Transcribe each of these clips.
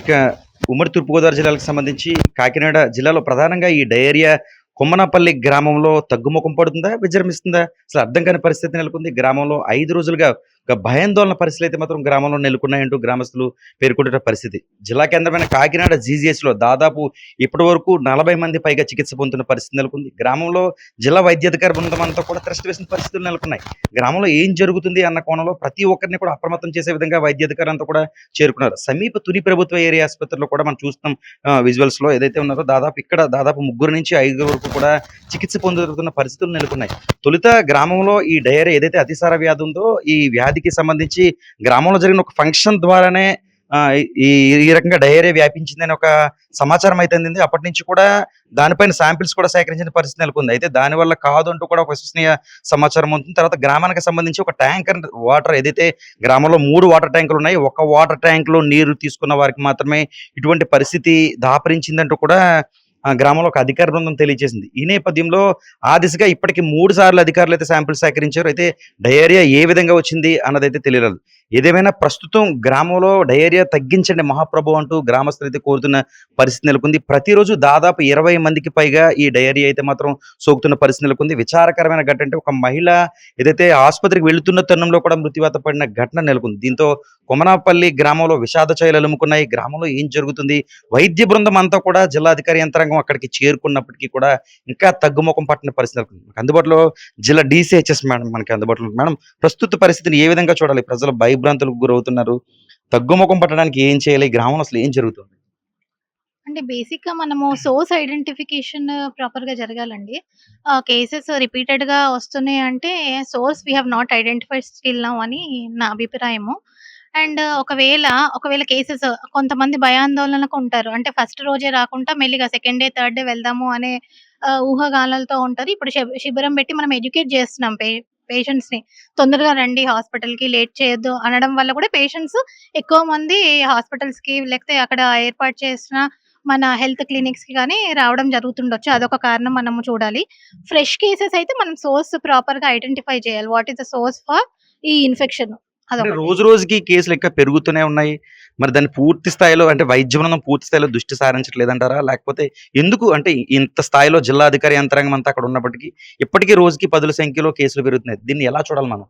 ఇక ఉమ్మడి తూర్పుగోదావరి జిల్లాలకు సంబంధించి కాకినాడ జిల్లాలో ప్రధానంగా ఈ డయేరియా కొమ్మనపల్లి గ్రామంలో తగ్గుముఖం పడుతుందా? విజృంభిస్తుందా? అసలు అర్థం కాని పరిస్థితి నెలకొంది. గ్రామంలో ఐదు రోజులుగా భయాందోళన పరిస్థితులు అయితే మాత్రం గ్రామంలో నెలకొన్నాయంటూ గ్రామస్తులు పేర్కొంటున్న పరిస్థితి. జిల్లా కేంద్రమైన కాకినాడ జీజీఎస్లో దాదాపు ఇప్పటి వరకు నలభై మంది పైగా చికిత్స పొందుతున్న పరిస్థితి నెలకొంది. గ్రామంలో జిల్లా వైద్యాధికారి బృందం అంతా కూడా త్రస్ట్ వేసిన పరిస్థితులు నెలకొన్నాయి. గ్రామంలో ఏం జరుగుతుంది అన్న కోణంలో ప్రతి ఒక్కరిని కూడా అప్రమత్తం చేసే విధంగా వైద్యాధికారి అంతా కూడా చేరుకున్నారు. సమీప తుని ప్రభుత్వ ఏరియా ఆసుపత్రిలో కూడా మనం చూస్తున్నాం విజువల్స్లో ఏదైతే ఉన్నారో దాదాపు ఇక్కడ దాదాపు ముగ్గురు నుంచి ఐదుగురు వరకు కూడా చికిత్స పొందుతున్న పరిస్థితులు నెలకొన్నాయి. తొలుత గ్రామంలో ఈ డయేరియా ఏదైతే అతిసార వ్యాధి ఉందో ఈ వ్యాధి వ్యాధికి సంబంధించి గ్రామంలో జరిగిన ఒక ఫంక్షన్ ద్వారానే ఈ ఈ రకంగా డయేరియా వ్యాపించిందని ఒక సమాచారం అయితే అందింది. అప్పటి నుంచి కూడా దానిపైన శాంపిల్స్ కూడా సేకరించిన పరిస్థితి నెలకొంది. అయితే దాని వల్ల కాదు అంటూ కూడా ఒక విశ్వసనీయ సమాచారం ఉంటుంది తర్వాత గ్రామానికి సంబంధించి ఒక ట్యాంకర్ వాటర్ ఏదైతే గ్రామంలో మూడు వాటర్ ట్యాంకులు ఉన్నాయి ఒక వాటర్ ట్యాంక్లో నీరు తీసుకున్న వారికి మాత్రమే ఇటువంటి పరిస్థితి దాపరించిందంటూ కూడా గ్రామంలో ఒక అధికార బృందం తెలియజేసింది ఈ నేపథ్యంలో ఆ దిశగా ఇప్పటికి మూడు సార్లు అధికారులు అయితే శాంపిల్స్ సేకరించారు. అయితే డయేరియా ఏ విధంగా వచ్చింది అన్నదైతే తెలియలేదు. ఏదేమైనా ప్రస్తుతం గ్రామంలో డయేరియా తగ్గించండి మహాప్రభు అంటూ గ్రామస్తులు అయితే కోరుతున్న పరిస్థితి నెలకొంది. ప్రతిరోజు దాదాపు ఇరవై మందికి పైగా ఈ డయేరియా అయితే మాత్రం సోకుతున్న పరిస్థితి నెలకొంది. విచారకరమైన ఘటన అంటే ఒక మహిళ ఏదైతే ఆసుపత్రికి వెళుతున్న తరుణంలో కూడా మృత్యువాత పడిన ఘటన నెలకొంది. దీంతో కొమనాపల్లి గ్రామంలో విషాద చైలు అలుముకున్నాయి. గ్రామంలో ఏం జరుగుతుంది? వైద్య బృందం అంతా కూడా జిల్లాధికారి యంత్రాంగం అక్కడికి చేరుకున్నప్పటికీ కూడా ఇంకా తగ్గుముఖం పట్టిన పరిస్థితి అందుబాటులో జిల్లా డిసిహెచ్ఎస్ మేడం మనకి అందుబాటులో మేడం ప్రస్తుత పరిస్థితిని ఏ విధంగా చూడాలి? ప్రజలు భయభ్రాంతులకు గురవుతున్నారు. తగ్గుముఖం పట్టడానికి ఏం చేయాలి? గ్రామంలో అసలు ఏం జరుగుతుంది? అంటే బేసిక్‌గా మనము సోర్స్ ఐడెంటిఫికేషన్ ప్రాపర్‌గా జరగాలండి. కేసెస్ రిపీటెడ్‌గా వస్తున్నాయి అంటే source we have not identified still now అని నా అభిప్రాయము. అండ్ ఒకవేళ, ఒకవేళ కేసెస్ కొంతమంది భయాందోళనకు ఉంటారు. అంటే ఫస్ట్ రోజే రాకుండా మెల్లిగా సెకండ్ డే, థర్డ్ డే వెళ్దాము అనే ఊహగానాలతో ఊహాగానాలతో ఉంటారు. ఇప్పుడు శిబిరం పెట్టి మనం ఎడ్యుకేట్ చేస్తున్నాం పే పేషెంట్స్‌ని. తొందరగా రండి హాస్పిటల్కి లేట్ చేయొద్దు అనడం వల్ల కూడా పేషెంట్స్ ఎక్కువ మంది హాస్పిటల్స్కి లేకపోతే అక్కడ ఏర్పాటు చేసిన మన హెల్త్ క్లినిక్స్కి కానీ రావడం జరుగుతుండొచ్చు. అదొక కారణం మనము చూడాలి. ఫ్రెష్ కేసెస్ అయితే మనం సోర్స్ ప్రాపర్గా ఐడెంటిఫై చేయాలి. What is the source for ఈ ఇన్ఫెక్షన్ రోజు రోజుకి కేసులు ఇంకా పెరుగుతూనే ఉన్నాయి. మరి దాన్ని పూర్తి స్థాయిలో అంటే వైద్య బృందం పూర్తి స్థాయిలో దృష్టి సారించట్లేదంటారా? లేకపోతే ఎందుకు అంటే ఇంత స్థాయిలో జిల్లా అధికారి యంత్రాంగం అంతా అక్కడ ఉన్నప్పటికీ ఇప్పటికీ రోజుకి పదుల సంఖ్యలో కేసులు పెరుగుతున్నాయి. దీన్ని ఎలా చూడాలి మనం?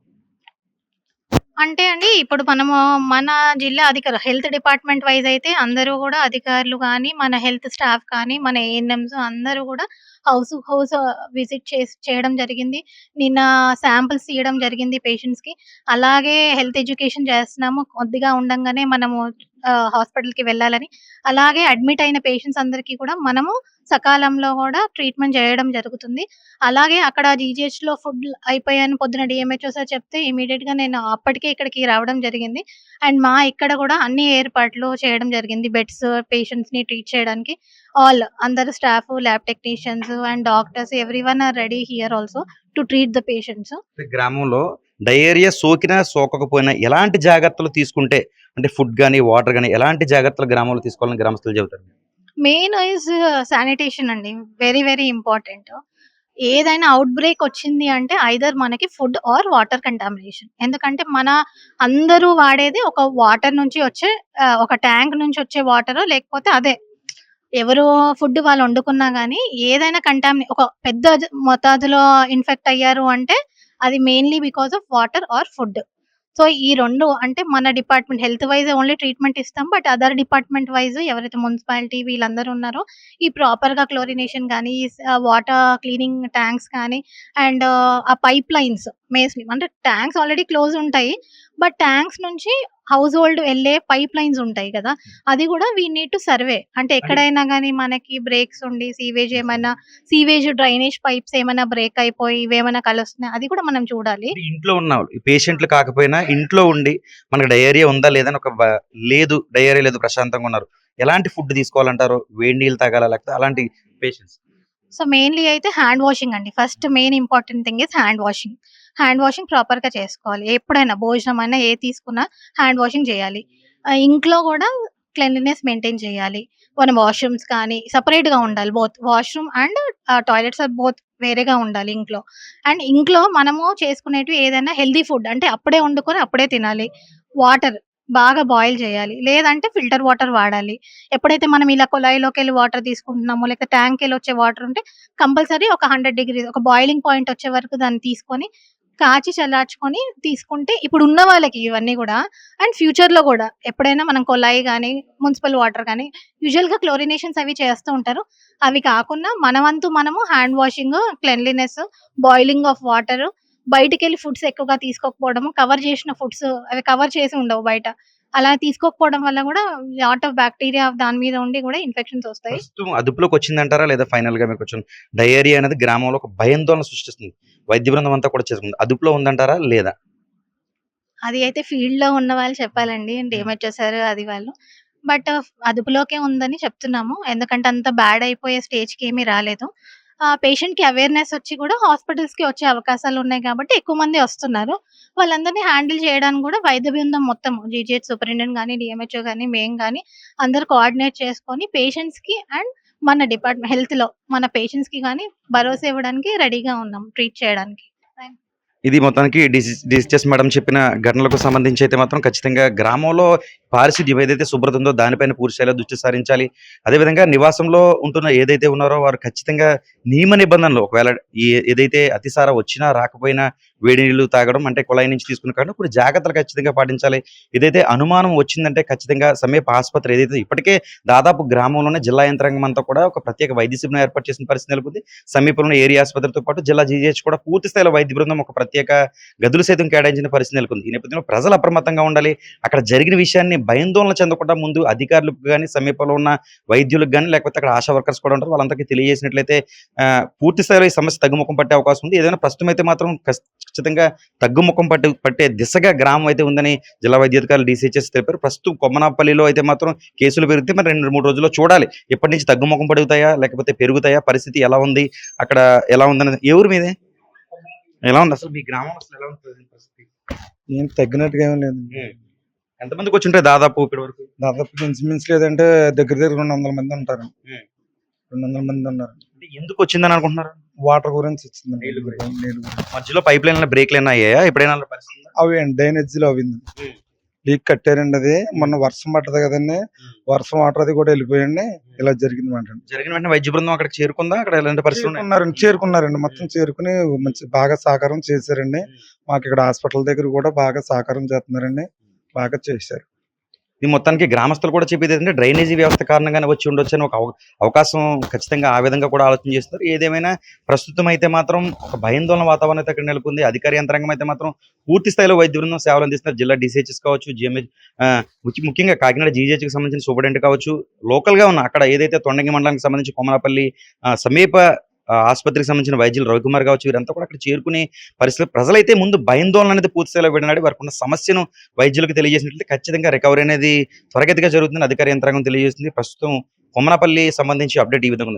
అంటే అండి ఇప్పుడు మనము మన జిల్లా అధికారు హెల్త్ డిపార్ట్‌మెంట్ వైస్ అయితే అందరూ గూడా అధికారులు గాని, మన హెల్త్ స్టాఫ్ కానీ, మన ఏఎన్ఎమ్స్ అందరూ గూడా హౌస్ హౌస్ విజిట్ చేసి చేయడం జరిగింది. నిన్న శాంపిల్స్ తీయడం జరిగింది పేషెంట్స్‌కి. అలాగే హెల్త్ ఎడ్యుకేషన్ చేస్తున్నాము. కొద్దిగా ఉండంగానే మనము హాస్పిటల్ హాస్పిటల్‌కి వెళ్ళాలని. అలాగే అడ్మిట్ అయిన పేషెంట్స్ అందరికీ కూడా మనము సకాలంలో కూడా ట్రీట్‌మెంట్ చేయడం జరుగుతుంది. అలాగే అక్కడ జీజీహెచ్‌లో ఫుడ్ అయిపోయాను పొద్దున డిఎంహెచ్ఓ సార్ చెప్తే ఇమ్మీడియేట్‌గా నేను అప్పటికే ఇక్కడికి రావడం జరిగింది. అండ్ మా ఇక్కడ కూడా అన్ని ఏర్పాట్లు చేయడం జరిగింది. బెడ్స్, పేషెంట్స్‌ని ట్రీట్ చేయడానికి ఆల్ అందరు staff, lab technicians and doctors everyone are ready here also to treat the patients. గ్రామంలో డయేరియా సోకినా, సోకకపోయినా ఎలాంటి జాగ్రత్తలు తీసుకుంటే అంటే ఫుడ్ కానీ వాటర్ కానీ ఎలాంటి జాగ్రత్తలు గ్రామంలో తీసుకోవాలని గ్రామస్తులు చెబుతారు? మెయిన్ ఇస్ శానిటేషన్ అండి. Very very important. ఏదైనా అవుట్ బ్రేక్ వచ్చింది అంటే ఐదర్ మనకి ఫుడ్ ఆర్ వాటర్ కంటామినేషన్. ఎందుకంటే మన అందరూ వాడేది ఒక వాటర్ నుంచి వచ్చే ఒక ట్యాంక్ నుంచి వచ్చే వాటర్ లేకపోతే అదే. ఎవరు ఫుడ్ వాళ్ళు వండుకున్నా కానీ ఏదైనా కంటామినే ఒక పెద్ద మోతాదులో ఇన్ఫెక్ట్ అయ్యారు అంటే అది mainly because of water or food. So ఈ రెండు అంటే మన department health wise only treatment ఇస్తాం. బట్ అదర్ డిపార్ట్‌మెంట్ వైస్ ఎవరైతే మున్సిపాలిటీ వీళ్ళందరూ ఉన్నారో ఈ ప్రాపర్‌గా క్లోరినేషన్ కానీ వాటర్ క్లీనింగ్ ట్యాంక్స్ కానీ అండ్ ఆ పైప్ లైన్స్ మేస్లీ అంటే ట్యాంక్స్ ఆల్రెడీ క్లోజ్ ఉంటాయి. బట్ ట్యాంక్స్ నుంచి హౌస్ హోల్డ్ ఎళ్ళే పైప్ లైన్స్ ఉంటాయి కదా! అది గూడా వి నీడ్ టు సర్వే. అంటే ఎక్కడైనా గాని మనకి బ్రేక్స్ ఉండి సీవేజ్ ఏమన్నా సీవేజ్ డ్రైనేజ్ పైప్స్ ఏమైనా బ్రేక్ అయిపోయి ఇవేమైనా కలుస్తున్నాయి అది కూడా మనం చూడాలి. ఇంట్లో ఉన్న పేషెంట్లు కాకపోయినా ఇంట్లో ఉండి మనకు డయేరియా ఉందా లేదా అని ఒక లేదు డయేరియా లేదు ప్రశాంతంగా ఉన్నారు. ఎలాంటి ఫుడ్ తీసుకోవాలంటారు? వేడి నీళ్ళు తాగాలా? లేకపోతే అలాంటి పేషెంట్స్? సో మెయిన్‌లీ అయితే హ్యాండ్ వాషింగ్ అండి. First main important thing is hand washing. Hand washing ప్రాపర్‌గా చేసుకోవాలి. ఎప్పుడైనా భోజనం అయినా ఏ తీసుకున్నా హ్యాండ్ వాషింగ్ చేయాలి. ఇంట్లో కూడా క్లెన్లీనెస్ మెయింటైన్ చేయాలి. మన వాష్‌రూమ్స్ కానీ సపరేట్గా ఉండాలి both. Washroom and toilets are both వేరేగా ఉండాలి ఇంట్లో. అండ్ ఇంట్లో మనము చేసుకునేటివి ఏదైనా హెల్తీ ఫుడ్ అంటే అప్పుడే వండుకొని అప్పుడే తినాలి. వాటర్ బాగా బాయిల్ చేయాలి. లేదంటే ఫిల్టర్ వాటర్ వాడాలి. ఎప్పుడైతే మనం ఇలా కుళాయిలోకెళ్ళి వాటర్ తీసుకుంటున్నామో, లేక ట్యాంక్ వెళ్ళి వచ్చే వాటర్ ఉంటే కంపల్సరీ ఒక 100 డిగ్రీస్ ఒక బాయిలింగ్ పాయింట్ వచ్చే వరకు దాన్ని తీసుకొని, కాచి చల్లార్చుకొని తీసుకుంటే ఇప్పుడు ఉన్న వాళ్ళకి ఇవన్నీ కూడా అండ్ ఫ్యూచర్‌లో కూడా ఎప్పుడైనా మనం కొలాయి కానీ మున్సిపల్ వాటర్ కానీ యూజువల్‌గా క్లోరినేషన్స్ అవి చేస్తూ ఉంటారు. అవి కాకుండా మనమంతు మనము hand washing, cleanliness, boiling of water, బయటికెళ్ళి ఫుడ్స్ ఎక్కువగా తీసుకోకపోవడము, కవర్ చేసిన ఫుడ్స్ అవి కవర్ చేసి ఉండవు బయట. అలా తీసుకోకపోవడం వల్ల గూడా లాట్ ఆఫ్ బాక్టీరియా దాని మీద ఉండి గూడా ఇన్ఫెక్షన్స్ వస్తాయి. అదుపులోకి వచ్చిందంటారా? లేదా ఫైనల్‌గా మీకు కొంచెం డయేరియా అనేది గ్రామంలో ఒక భయాందోళన సృష్టిస్తుంది. వైద్య బృందం అంతా కూడా చేసుకుంది. అదుపులో ఉందంటారా? లేదా? అది అయితే ఫీల్డ్‌లో ఉన్న వాళ్ళు చెప్పాలండి. డీఎంహెచ్ఓ సార్ అది వాళ్ళు. బట్ అదుపులోకే ఉందని చెప్తున్నాము. ఎందుకంటే అంత బ్యాడ్ అయిపోయే స్టేజ్‌కి ఏమీ రాలేదు. పేషెంట్ పేషెంట్‌కి అవేర్‌నెస్ వచ్చి కూడా హాస్పిటల్స్‌కి వచ్చే అవకాశాలు ఉన్నాయి కాబట్టి ఎక్కువ మంది వస్తున్నారు. వాళ్ళందరిని హ్యాండిల్ చేయడానికి కూడా వైద్య బృందం మొత్తం జీజీహెచ్ సూపరింటెండెంట్ కానీ డిఎంహెచ్ఓ గానీ, మేము కానీ అందరు కోఆర్డినేట్ చేసుకొని పేషెంట్స్‌కి అండ్ మన డిపార్ట్‌మెంట్ హెల్త్‌లో మన పేషెంట్స్‌కి కానీ భరోసా ఇవ్వడానికి రెడీగా ఉన్నాం ట్రీట్ చేయడానికి. ఇది మొత్తానికి డిజి డిజిటస్ మేడం చెప్పిన ఘటనలకు సంబంధించి అయితే మాత్రం ఖచ్చితంగా గ్రామంలో పారిశుధ్యం ఏదైతే శుభ్రత ఉందో దానిపైన పూర్తిస్థాయిలో దృష్టి సారించాలి. అదేవిధంగా నివాసంలో ఉంటున్న ఏదైతే ఉన్నారో వారు ఖచ్చితంగా నియమ నిబంధనలు ఒకవేళ ఏదైతే అతిసార వచ్చినా రాకపోయినా వేడి నీళ్ళు తాగడం అంటే కుళాయి నుంచి తీసుకున్న కాకుండా కొన్ని జాగ్రత్తలు ఖచ్చితంగా పాటించాలి. ఏదైతే అనుమానం వచ్చిందంటే ఖచ్చితంగా సమీప ఆసుపత్రి ఏదైతే ఇప్పటికే దాదాపు గ్రామంలోనే జిల్లా యంత్రాంగం అంతా కూడా ఒక ప్రత్యేక వైద్య శిబిరం ఏర్పాటు చేసిన పరిస్థితి నెలకొంది. సమీపంలో ఏరియా ఆసుపత్రితో పాటు జిల్లా జీజీహెచ్ కూడా పూర్తి స్థాయిలో వైద్య బృందం ఒక ప్రత్యేక గదులు సైతం కేటాయించిన పరిస్థితి నెలకొంది. ఈ నేపథ్యంలో ప్రజలు అప్రమత్తంగా ఉండాలి. అక్కడ జరిగిన విషయాన్ని భయాందోళన చెందకుండా ముందు అధికారులకు గాని, సమీపంలో ఉన్న వైద్యులకు కానీ లేకపోతే అక్కడ ఆశా వర్కర్స్ కూడా ఉంటారు. వాళ్ళందరికీ తెలియజేసినట్లయితే పూర్తి స్థాయిలో ఈ సమస్య తగ్గుముఖం పట్టే అవకాశం ఉంది. ఏదైనా ప్రస్తుతం అయితే మాత్రం ఖచ్చితంగా తగ్గుముఖం పట్టు పట్టే దిశగా గ్రామం అయితే ఉందని జిల్లా వైద్యాధికారులు డీసీహెచ్ఎస్ తెలిపారు. ప్రస్తుతం కొమ్మనాపల్లిలో అయితే మాత్రం కేసులు పెరిగితే మరి 2, 3 రోజుల్లో చూడాలి. ఎప్పటి నుంచి తగ్గుముఖం పడుగుతాయా? లేకపోతే పెరుగుతాయా? పరిస్థితి ఎలా ఉంది? అక్కడ ఎలా ఉందనేది ఏ ఊరు మీది? ఎలా ఉంది అసలు మీ గ్రామం అసలు ఎలా ప్రెజెంట్ పరిస్థితి? ఏం తగ్గినట్టుగా ఏం లేదండి. హ్మ్. ఎంతమందికి వచ్చుంటాయి దాదాపు ఇప్పటి వరకు? దాదాపు ఇంచుమించు లేదంటే దగ్గర దగ్గర 200 మంది ఉంటారు. హ్మ్. 200 మంది ఉన్నారు. అంటే ఎందుకు వచ్చిందని అనుకుంటున్నారు? వాటర్ గురించి వచ్చిందండి. నీళ్ళు గురించి. మధ్యలో పైప్ లైన్‌లో బ్రేక్‌లు ఏమైనా అయ్యాయా? ఎప్పుడైనా అలా పరిస్థితి ఉందా? అవి అండి డ్రైనేజీలో అవింది. లీక్ కట్టారండి అది. మొన్న వర్షం పడ్డది కదండీ. వర్షం వాటర్ అది కూడా వెళ్ళిపోయండి. ఇలా జరిగింది మాట. జరిగిన వెంటనే వైద్య బృందం అక్కడికి చేరుకుందా? అక్కడ ఎలాంటి పరిస్థితులు ఉన్నాయి? చేరుకున్నారండి. చేరుకున్నారండి. మొత్తం చేరుకుని మంచి బాగా సహకారం చేశారండి. మాకు ఇక్కడ హాస్పిటల్ దగ్గర కూడా బాగా సహకారం చేస్తున్నారండి. బాగా చేశారు. ఈ మొత్తానికి గ్రామస్తులు కూడా చెప్పేది ఏంటంటే డ్రైనేజీ వ్యవస్థ కారణంగానే వచ్చి ఉండొచ్చు అని ఒక అవకాశం ఖచ్చితంగా ఆ విధంగా కూడా ఆలోచన చేస్తున్నారు. ఏదేమైనా ప్రస్తుతం అయితే మాత్రం ఒక భయాందోళన వాతావరణం అయితే అక్కడ నెలకొంది. అధికార యంత్రాంగం అయితే మాత్రం పూర్తి స్థాయిలో వైద్య బృందం సేవలు అందిస్తున్నారు. జిల్లా డీసీహెచ్ఎస్ కావచ్చు, జిఎంహెచ్ ముఖ్యంగా కాకినాడ జీజీహెచ్‌కి సంబంధించిన సూపరింటెండెంట్ కావచ్చు, లోకల్‌గా ఉన్న అక్కడ ఏదైతే తొండంగి మండలానికి సంబంధించి కొమరాపల్లి సమీప ఆసుపత్రికి సంబంధించిన వైద్యులు రవికుమార్ కావచ్చు వీరంతా కూడా అక్కడ చేరుకునే పరిస్థితి ప్రజలైతే ముందు భయాందోళన అనేది పూర్తి స్థాయిలో వెళ్ళినాడు వారికి ఉన్న సమస్యను వైద్యులకు తెలియజేసినట్లయితే ఖచ్చితంగా రికవరీ అనేది త్వరగతిగా జరుగుతుందని అధికార యంత్రాంగం తెలియజేస్తుంది. ప్రస్తుతం కొమ్మనపల్లి సంబంధించి అప్డేట్ ఈ విధంగా